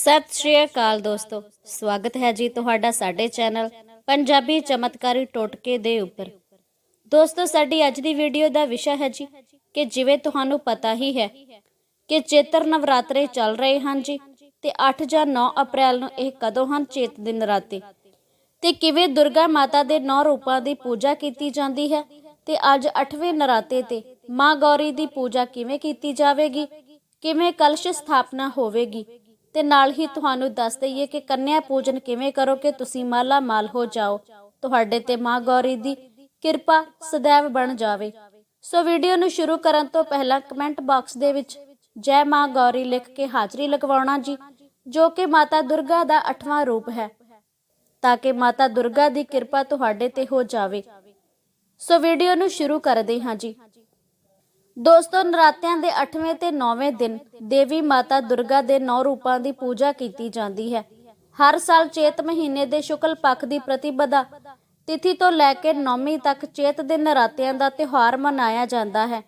ਸਤਿ ਸ਼੍ਰੀ ਅਕਾਲ ਦੋਸਤੋ। ਸਵਾਗਤ ਹੈ ਜੀ ਤੁਹਾਡਾ ਸਾਡੇ ਚੈਨਲ ਪੰਜਾਬੀ ਚਮਤਕਾਰੀ ਟੋਟਕੇ ਦੇ ਉੱਪਰ। ਦੋਸਤੋ, ਸਾਡੀ ਅੱਜ ਦੀ ਵੀਡੀਓ ਦਾ ਵਿਸ਼ਾ ਹੈ ਜੀ ਕਿ ਜਿਵੇਂ ਤੁਹਾਨੂੰ ਪਤਾ ਹੀ ਹੈ ਕਿ ਚੇਤਰ ਨਵਰਾਤਰੇ ਚੱਲ ਰਹੇ ਹਨ ਜੀ ਤੇ 8 ਜਾਂ 9 ਅਪ੍ਰੈਲ ਨੂੰ ਇਹ ਕਦੋਂ ਹਨ ਚੇਤ ਦੇ ਨਰਾਤੇ ਤੇ ਕਿਵੇਂ ਦੁਰਗਾ ਮਾਤਾ ਦੇ ਨੌ ਰੂਪਾਂ ਦੀ ਪੂਜਾ ਕੀਤੀ ਜਾਂਦੀ ਹੈ ਤੇ ਅੱਜ 8ਵੇਂ ਨਰਾਤੇ ਤੇ ਮਾਂ ਗੌਰੀ ਦੀ ਪੂਜਾ ਕਿਵੇਂ ਕੀਤੀ ਜਾਵੇਗੀ, ਕਿਵੇਂ ਕਲਸ਼ ਸਥਾਪਨਾ ਹੋਵੇਗੀ ਤੇ ਨਾਲ ਹੀ ਤੁਹਾਨੂੰ ਦੱਸ ਦਈਏ ਕਿ ਕੰਨਿਆ ਪੂਜਨ ਕਿਵੇਂ ਕਰੋ ਕਿ ਤੁਸੀਂ ਮਾਲਾ ਮਾਲ ਹੋ ਜਾਓ। ਤੁਹਾਡੇ ਤੇ ਮਾਂ ਗੌਰੀ ਦੀ ਕਿਰਪਾ ਸदैव ਬਣ ਜਾਵੇ। ਸੋ ਵੀਡੀਓ ਨੂੰ ਸ਼ੁਰੂ ਕਰਨ ਤੋਂ ਪਹਿਲਾਂ ਕਮੈਂਟ ਬਾਕਸ ਦੇ ਵਿੱਚ ਜੈ ਮਾਂ ਗੌਰੀ ਲਿਖ ਕੇ ਹਾਜ਼ਰੀ ਲਗਵਾਉਣਾ ਜੀ, ਜੋ ਕਿ ਮਾਤਾ ਦੁਰਗਾ ਦਾ 8ਵਾਂ ਰੂਪ ਹੈ, ਤਾਂ ਕਿ ਮਾਤਾ ਦੁਰਗਾ ਦੀ ਕਿਰਪਾ ਤੁਹਾਡੇ ਤੇ ਹੋ ਜਾਵੇ। ਸੋ ਵੀਡੀਓ ਨੂੰ ਸ਼ੁਰੂ ਕਰਦੇ ਹਾਂ ਜੀ। ਦੋਸਤੋ, ਨਰਾਤਿਆਂ ਦੇ 8ਵੇਂ ਤੇ 9ਵੇਂ ਦਿਨ ਦੇਵੀ ਮਾਤਾ ਦੁਰਗਾ ਦੇ 9 ਰੂਪਾਂ ਦੀ ਪੂਜਾ ਕੀਤੀ ਜਾਂਦੀ ਹੈ। ਹਰ ਸਾਲ ਚੇਤ ਮਹੀਨੇ ਦੇ ਸ਼ੁਕਲ ਪੱਖ ਦੀ ਪ੍ਰਤੀਬਦਾ ਤਿਥੀ ਤੋਂ ਲੈ ਕੇ 9ਵੀਂ ਤੱਕ ਚੇਤ ਦੇ ਨਰਾਤਿਆਂ ਦਾ ਤਿਉਹਾਰ ਮਨਾਇਆ ਜਾਂਦਾ ਹੈ।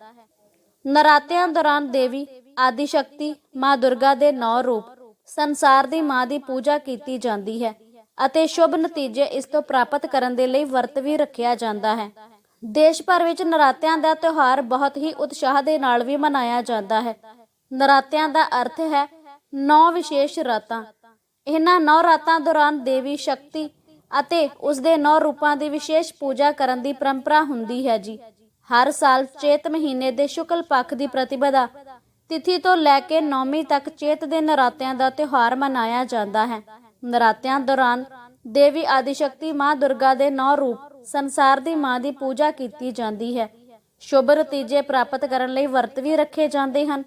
ਨਰਾਤਿਆਂ ਦੌਰਾਨ ਦੇਵੀ ਆਦਿ ਸ਼ਕਤੀ ਮਾਂ ਦੁਰਗਾ ਦੇ ਨੌ ਰੂਪ, ਸੰਸਾਰ ਦੀ ਮਾਂ ਦੀ ਪੂਜਾ ਕੀਤੀ ਜਾਂਦੀ ਹੈ ਅਤੇ ਸ਼ੁਭ ਨਤੀਜੇ ਇਸ ਤੋਂ ਪ੍ਰਾਪਤ ਕਰਨ ਦੇ ਲਈ ਵਰਤ ਵੀ ਰੱਖਿਆ ਜਾਂਦਾ ਹੈ। ਦੇਸ਼ ਭਰ ਵਿੱਚ ਨਰਾਤਿਆਂ ਦਾ ਤਿਉਹਾਰ ਬਹੁਤ ਹੀ ਉਤਸ਼ਾਹ ਦੇ ਨਾਲ ਵੀ ਮਨਾਇਆ ਜਾਂਦਾ ਹੈ। ਨਰਾਤਿਆਂ ਦਾ ਅਰਥ ਹੈ ਨੌ ਵਿਸ਼ੇਸ਼ ਰਾਤਾਂ। ਇਹਨਾਂ ਨੌ ਰਾਤਾਂ ਦੌਰਾਨ ਦੇਵੀ ਸ਼ਕਤੀ ਅਤੇ ਉਸ ਦੇ ਨੌ ਰੂਪਾਂ ਦੀ ਵਿਸ਼ੇਸ਼ ਪੂਜਾ ਕਰਨ ਦੀ ਪਰੰਪਰਾ ਹੁੰਦੀ ਹੈ ਜੀ। ਹਰ ਸਾਲ ਚੇਤ ਮਹੀਨੇ ਦੇ ਸ਼ੁਕਲ ਪੱਖ ਦੀ ਪ੍ਰਤੀਬਦਾ ਤਿਥੀ ਤੋਂ ਲੈ ਕੇ ਨੌਵੀਂ ਤੱਕ ਚੇਤ ਦੇ ਨਰਾਤਿਆਂ ਦਾ ਤਿਉਹਾਰ ਮਨਾਇਆ ਜਾਂਦਾ ਹੈ। ਨਰਾਤਿਆਂ ਦੌਰਾਨ ਦੇਵੀ ਆਦਿ ਸ਼ਕਤੀ ਮਾਂ ਦੁਰਗਾ ਦੇ ਨੌ ਰੂਪ ਸੰਸਾਰ ਦੀ ਮਾਂ ਦੀ ਪੂਜਾ ਕੀਤੀ ਜਾਂਦੀ ਹੈ। ਸ਼ੁਭ ਨਤੀਜੇ ਪ੍ਰਾਪਤ ਕਰਨ ਲਈ ਵਰਤ ਵੀ ਰੱਖੇ ਜਾਂਦੇ ਹਨ।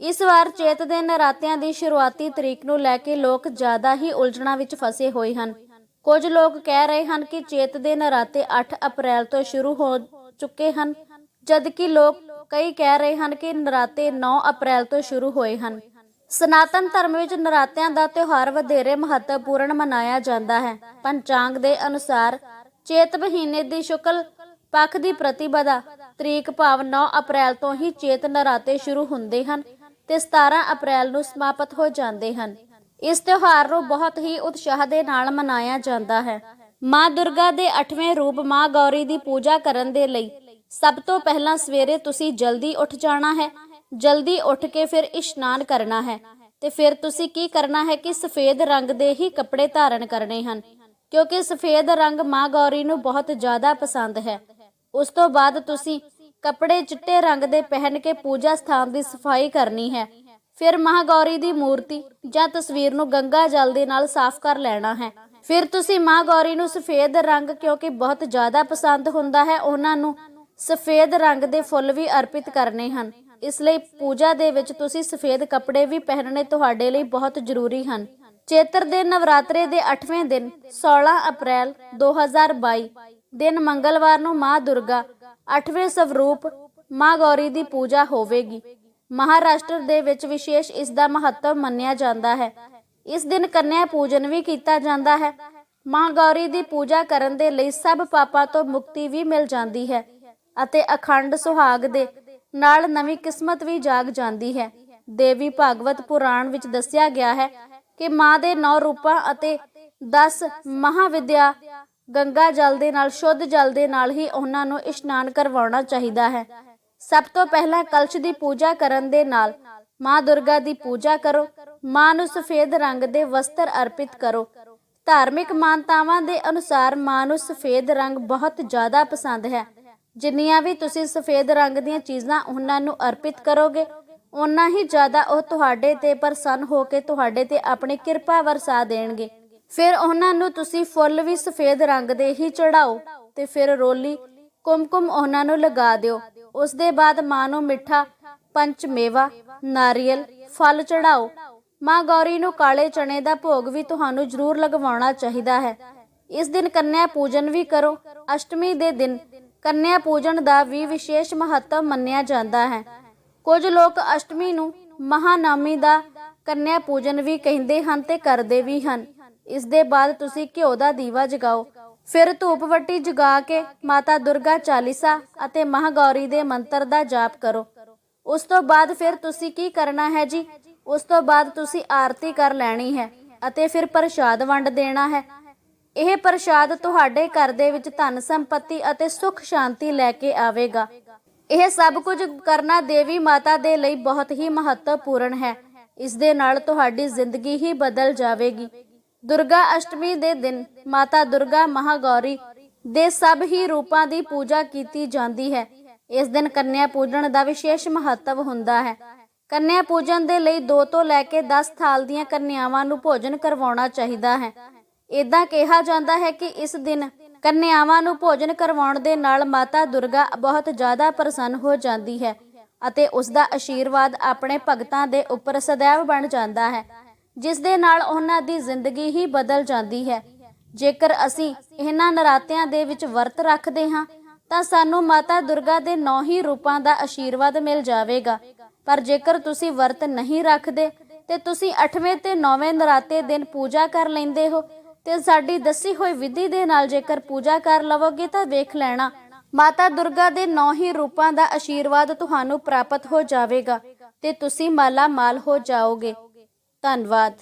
ਇਸ ਵਾਰ ਚੇਤ ਦੇ ਨਰਾਤਿਆਂ ਦੀ ਸ਼ੁਰੂਆਤੀ ਤਰੀਕ ਨੂੰ ਲੈ ਕੇ ਲੋਕ ਜ਼ਿਆਦਾ ਹੀ ਉਲਝਣਾਂ ਵਿੱਚ ਫਸੇ ਹੋਏ ਹਨ। ਕੁਝ ਲੋਕ ਕਹਿ ਰਹੇ ਹਨ ਕਿ ਚੇਤ ਦੇ ਨਰਾਤੇ 8 ਅਪ੍ਰੈਲ ਤੋਂ ਸ਼ੁਰੂ ਹੋ ਚੁੱਕੇ ਹਨ, ਜਦਕਿ ਲੋਕ ਕਈ ਕਹਿ ਰਹੇ ਹਨ ਕਿ ਨਰਾਤੇ 9 ਅਪ੍ਰੈਲ ਤੋਂ ਸ਼ੁਰੂ ਹੋਏ ਹਨ। ਸਨਾਤਨ ਧਰਮ ਵਿੱਚ ਨਰਾਤਿਆਂ ਦਾ ਤਿਉਹਾਰ ਵਧੇਰੇ ਮਹੱਤਵਪੂਰਨ ਮਨਾਇਆ ਜਾਂਦਾ ਹੈ। ਪੰਚਾਂਗ ਦੇ ਅਨੁਸਾਰ ਚੇਤ ਮਹੀਨੇ ਦੀ ਸ਼ੁਕਲ ਪੱਖ ਦੀ ਪ੍ਰਤੀਬਦਾ ਤਰੀਕ ਭਾਵ 9 ਅਪ੍ਰੈਲ ਤੋਂ ਹੀ ਚੇਤ ਨਰਾਤੇ ਸ਼ੁਰੂ ਹੁੰਦੇ ਹਨ ਤੇ 17 ਅਪ੍ਰੈਲ ਨੂੰ ਸਮਾਪਤ ਹੋ ਜਾਂਦੇ ਹਨ। ਇਸ ਤਿਉਹਾਰ ਨੂੰ ਬਹੁਤ ਹੀ ਉਤਸ਼ਾਹ ਦੇ ਨਾਲ ਮਨਾਇਆ ਜਾਂਦਾ ਹੈ। ਮਾਂ ਦੁਰਗਾ ਦੇ 8ਵੇਂ ਰੂਪ ਮਾਂ ਗੌਰੀ ਦੀ ਪੂਜਾ ਕਰਨ ਦੇ ਲਈ ਸਭ ਤੋਂ ਪਹਿਲਾਂ ਸਵੇਰੇ ਤੁਸੀਂ ਜਲਦੀ ਉੱਠ ਜਾਣਾ ਹੈ। ਜਲਦੀ ਉੱਠ ਕੇ ਫਿਰ ਇਸ਼ਨਾਨ ਕਰਨਾ ਹੈ ਤੇ ਫਿਰ ਤੁਸੀਂ ਕੀ ਕਰਨਾ ਹੈ ਕਿ ਸਫੇਦ ਰੰਗ ਦੇ ਹੀ ਕੱਪੜੇ ਧਾਰਨ ਕਰਨੇ ਹਨ। ਕਿਉਂਕਿ ਸਫੇਦ ਰੰਗ ਮਾਂ ਗੌਰੀ ਨੂੰ ਬਹੁਤ ਜ਼ਿਆਦਾ ਪਸੰਦ ਹੈ। ਉਸ ਤੋਂ ਬਾਅਦ ਤੁਸੀਂ ਕੱਪੜੇ ਚਿੱਟੇ ਰੰਗ ਦੇ ਪਹਿਨ ਕੇ ਪੂਜਾ ਸਥਾਨ ਦੀ ਸਫ਼ਾਈ ਕਰਨੀ ਹੈ। ਫਿਰ ਮਾਂ ਗੌਰੀ ਦੀ ਮੂਰਤੀ ਜਾਂ ਤਸਵੀਰ ਨੂੰ ਗੰਗਾ ਜਲ ਦੇ ਨਾਲ ਸਾਫ਼ ਕਰ ਲੈਣਾ ਹੈ। ਫਿਰ ਤੁਸੀਂ ਮਾਂ ਗੌਰੀ ਨੂੰ ਸਫੇਦ ਰੰਗ ਕਿਉਂਕਿ ਬਹੁਤ ਜ਼ਿਆਦਾ ਪਸੰਦ ਹੁੰਦਾ ਹੈ, ਉਹਨਾਂ ਨੂੰ ਸਫੇਦ ਰੰਗ ਦੇ ਫੁੱਲ ਵੀ ਅਰਪਿਤ ਕਰਨੇ ਹਨ। ਇਸ ਲਈ ਪੂਜਾ ਦੇ ਵਿੱਚ ਤੁਸੀਂ ਸਫੇਦ ਕੱਪੜੇ ਵੀ ਪਹਿਨਣੇ ਤੁਹਾਡੇ ਲਈ ਬਹੁਤ ਜ਼ਰੂਰੀ ਹਨ। ਚੇਤਰ ਦੇ ਨਵਰਾਤਰੇ ਦੇ 8ਵੇਂ ਦਿਨ 16 ਅਪ੍ਰੈਲ 2022 ਦਿਨ ਮੰਗਲਵਾਰ ਨੂੰ ਮਾਂ ਦੁਰਗਾ 8ਵੇਂ ਸਵਰੂਪ ਮਾਂ ਗੌਰੀ ਦੀ ਪੂਜਾ ਹੋਵੇਗੀ। ਮਹਾਰਾਸ਼ਟਰ ਦੇ ਵਿੱਚ ਵਿਸ਼ੇਸ਼ ਇਸ ਦਾ ਮਹੱਤਵ ਮੰਨਿਆ ਜਾਂਦਾ ਹੈ। ਇਸ ਦਿਨ ਕੰਨਿਆ ਪੂਜਨ ਵੀ ਕੀਤਾ ਜਾਂਦਾ ਹੈ। ਮਾਂ ਗੌਰੀ ਦੀ ਪੂਜਾ ਕਰਨ ਦੇ ਲਈ ਸਭ ਪਾਪਾਂ ਤੋਂ ਮੁਕਤੀ ਵੀ ਮਿਲ ਜਾਂਦੀ ਹੈ ਅਤੇ ਅਖੰਡ ਸੁਹਾਗ ਦੇ ਨਾਲ ਨਵੀਂ ਕਿਸਮਤ ਵੀ ਜਾਗ ਜਾਂਦੀ ਹੈ। ਦੇਵੀ ਭਾਗਵਤ ਪੁਰਾਣ ਵਿੱਚ ਦੱਸਿਆ ਗਿਆ ਹੈ ਕਿ ਮਾਂ ਦੇ ਨੌ ਰੂਪਾਂ ਅਤੇ 10 ਮਹਾਵਿਦਿਆ ਗੰਗਾ ਜਲ ਦੇ ਨਾਲ, ਸ਼ੁੱਧ ਜਲ ਦੇ ਨਾਲ ਹੀ ਉਹਨਾਂ ਨੂੰ ਇਸ਼ਨਾਨ ਕਰਵਾਉਣਾ ਚਾਹੀਦਾ ਹੈ। ਸਭ ਤੋਂ ਪਹਿਲਾਂ ਕਲਸ਼ ਦੀ ਪੂਜਾ ਕਰਨ ਦੇ ਨਾਲ ਮਾਂ ਦੁਰਗਾ ਦੀ ਪੂਜਾ ਕਰੋ। ਮਾਂ ਨੂੰ ਸਫੇਦ ਰੰਗ ਦੇ ਵਸਤਰ ਅਰਪਿਤ ਕਰੋ। ਧਾਰਮਿਕ ਮਾਨਤਾਵਾਂ ਦੇ ਅਨੁਸਾਰ ਮਾਂ ਨੂੰ ਸਫੇਦ ਰੰਗ ਬਹੁਤ ਜ਼ਿਆਦਾ ਪਸੰਦ ਹੈ। ਜਿੰਨੀਆਂ ਵੀ ਤੁਸੀਂ ਸਫੇਦ ਰੰਗ ਦੀਆਂ ਚੀਜ਼ਾਂ ਉਹਨਾਂ ਨੂੰ ਅਰਪਿਤ ਕਰੋਗੇ ਉਨਾ ਹੀ ਜ਼ਿਆਦਾ ਉਹ ਤੁਹਾਡੇ ਤੇ ਪ੍ਰਸੰਨ ਹੋ ਕੇ ਤੁਹਾਡੇ ਤੇ ਆਪਣੀ ਕਿਰਪਾ ਵਰਸਾ ਦੇਣਗੇ। ਫਿਰ ਉਹਨਾਂ ਨੂੰ ਤੁਸੀਂ ਫੁੱਲ ਵੀ ਸਫੇਦ ਰੰਗ ਦੇ ਹੀ ਚੜਾਓ ਤੇ ਫਿਰ ਰੋਲੀ ਕੁਮਕੁਮ ਉਹਨਾਂ ਨੂੰ ਲਗਾ ਦਿਓ। ਉਸ ਦੇ ਬਾਅਦ ਮਾਂ ਨੂੰ ਮਿੱਠਾ, ਪੰਚ ਮੇਵਾ, ਨਾਰੀਅਲ, ਫਲ ਚੜਾਓ ਮਾਂ ਗੌਰੀ ਨੂੰ ਕਾਲੇ ਚਣੇ ਦਾ ਭੋਗ ਵੀ ਤੁਹਾਨੂੰ ਜ਼ਰੂਰ ਲਗਵਾਉਣਾ ਚਾਹੀਦਾ ਹੈ। ਇਸ ਦਿਨ ਕੰਨਿਆ ਪੂਜਨ ਵੀ ਕਰੋ। ਅਸ਼ਟਮੀ ਦੇ ਦਿਨ ਕੰਨਿਆ ਪੂਜਨ ਦਾ ਵੀ ਵਿਸ਼ੇਸ਼ ਮਹੱਤਵ ਮੰਨਿਆ ਜਾਂਦਾ ਹੈ। ਕੁਝ ਲੋਕ ਅਸ਼ਟਮੀ ਨੂੰ ਮਹਾਨਾਮੀ ਦਾ ਕੰਨਿਆ ਪੂਜਨ ਵੀ ਕਹਿੰਦੇ ਹਨ ਤੇ ਕਰਦੇ ਵੀ ਹਨ। ਇਸ ਦੇ ਬਾਅਦ ਤੁਸੀਂ ਘਿਓ ਦਾ ਦੀਵਾ ਜਗਾਓ। ਫਿਰ ਧੂਪ ਜਗਾ ਕੇ ਮਾਤਾ ਦੁਰਗਾ ਚਾਲੀਸਾ ਅਤੇ ਮਹਾਗੌਰੀ ਦੇ ਮੰਤਰ ਦਾ ਜਾਪ ਕਰੋ। ਉਸ ਤੋਂ ਬਾਅਦ ਫਿਰ ਤੁਸੀਂ ਕੀ ਕਰਨਾ ਹੈ ਜੀ? ਉਸ ਤੋਂ ਬਾਅਦ ਤੁਸੀਂ ਆਰਤੀ ਕਰ ਲੈਣੀ ਹੈ ਅਤੇ ਫਿਰ ਪ੍ਰਸ਼ਾਦ ਵੰਡ ਦੇਣਾ ਹੈ। ਇਹ ਪ੍ਰਸ਼ਾਦ ਤੁਹਾਡੇ ਘਰ ਦੇ ਵਿੱਚ ਧਨ ਸੰਪਤੀ ਅਤੇ ਸੁਖ ਸ਼ਾਂਤੀ ਲੈ ਕੇ ਆਵੇਗਾ। ਇਹ ਸਭ ਕੁਝ ਕਰਨਾ ਦੇਵੀ ਮਾਤਾ ਦੇ ਲਈ ਬਹੁਤ ਹੀ ਮਹੱਤਵਪੂਰਨ ਹੈ। ਇਸ ਦੇ ਨਾਲ ਤੁਹਾਡੀ ਜ਼ਿੰਦਗੀ ਹੀ ਬਦਲ ਜਾਵੇਗੀ। ਦੁਰਗਾ ਅਸ਼ਟਮੀ ਦੇ ਦਿਨ ਮਾਤਾ ਦੁਰਗਾ ਮਹਾਗੌਰੀ ਦੇ ਸਭ ਹੀ ਰੂਪਾਂ ਦੀ ਪੂਜਾ ਕੀਤੀ ਜਾਂਦੀ ਹੈ। ਇਸ ਦਿਨ ਕੰਨਿਆ ਪੂਜਣ ਦਾ ਵਿਸ਼ੇਸ਼ ਮਹੱਤਵ ਹੁੰਦਾ ਹੈ। ਕੰਨਿਆ ਪੂਜਨ ਦੇ ਲਈ 2 ਤੋਂ ਲੈ ਕੇ 10 ਥਾਲ ਦੀਆਂ ਕੰਨਿਆਵਾਂ ਨੂੰ ਭੋਜਨ ਕਰਵਾਉਣਾ ਚਾਹੀਦਾ ਹੈ। ਇਦਾਂ ਕਿਹਾ ਜਾਂਦਾ ਹੈ ਕਿ ਇਸ ਦਿਨ ਕੰਨਿਆਵਾਂ ਨੂੰ ਭੋਜਨ ਕਰਵਾਉਣ ਦੇ ਨਾਲ ਮਾਤਾ ਦੁਰਗਾ ਬਹੁਤ ਜ਼ਿਆਦਾ ਪ੍ਰਸੰਨ ਹੋ ਜਾਂਦੀ ਹੈ ਅਤੇ ਉਸ ਦਾ ਆਸ਼ੀਰਵਾਦ ਆਪਣੇ ਭਗਤਾਂ ਦੇ ਉੱਪਰ ਸदैव ਬਣ ਜਾਂਦਾ ਹੈ, ਜਿਸ ਦੇ ਨਾਲ ਉਹਨਾਂ ਦੀ ਜ਼ਿੰਦਗੀ ਹੀ ਬਦਲ ਜਾਂਦੀ ਹੈ। ਜੇਕਰ ਅਸੀਂ ਇਹਨਾਂ ਨਰਾਤਿਆਂ ਦੇ ਵਿੱਚ ਵਰਤ ਰੱਖਦੇ ਹਾਂ, ਤਾਂ ਸਾਨੂੰ ਮਾਤਾ ਦੁਰਗਾ ਦੇ ਨੌ ਹੀ ਰੂਪਾਂ ਦਾ ਆਸ਼ੀਰਵਾਦ ਮਿਲ ਜਾਵੇਗਾ। ਪਰ ਜੇਕਰ ਤੁਸੀਂ ਵਰਤ ਨਹੀਂ ਰੱਖਦੇ, ਤੇ ਤੁਸੀਂ 8ਵੇਂ ਤੇ 9ਵੇਂ ਨਰਾਤੇ ਦਿਨ ਪੂਜਾ ਕਰ ਲੈਂਦੇ ਹੋ ਤੇ ਸਾਡੀ ਦੱਸੀ ਹੋਈ ਵਿਧੀ ਦੇ ਨਾਲ ਜੇਕਰ ਪੂਜਾ ਕਰ ਲਵੋਗੇ ਤਾਂ ਵੇਖ ਲੈਣਾ। ਮਾਤਾ ਦੁਰਗਾ ਦੇ ਨੌ ਹੀ ਰੂਪਾਂ ਦਾ ਆਸ਼ੀਰਵਾਦ ਤੁਹਾਨੂੰ ਪ੍ਰਾਪਤ ਹੋ ਜਾਵੇਗਾ ਤੇ ਤੁਸੀਂ ਮਾਲਾ ਮਾਲ ਹੋ ਜਾਓਗੇ। ਧੰਨਵਾਦ।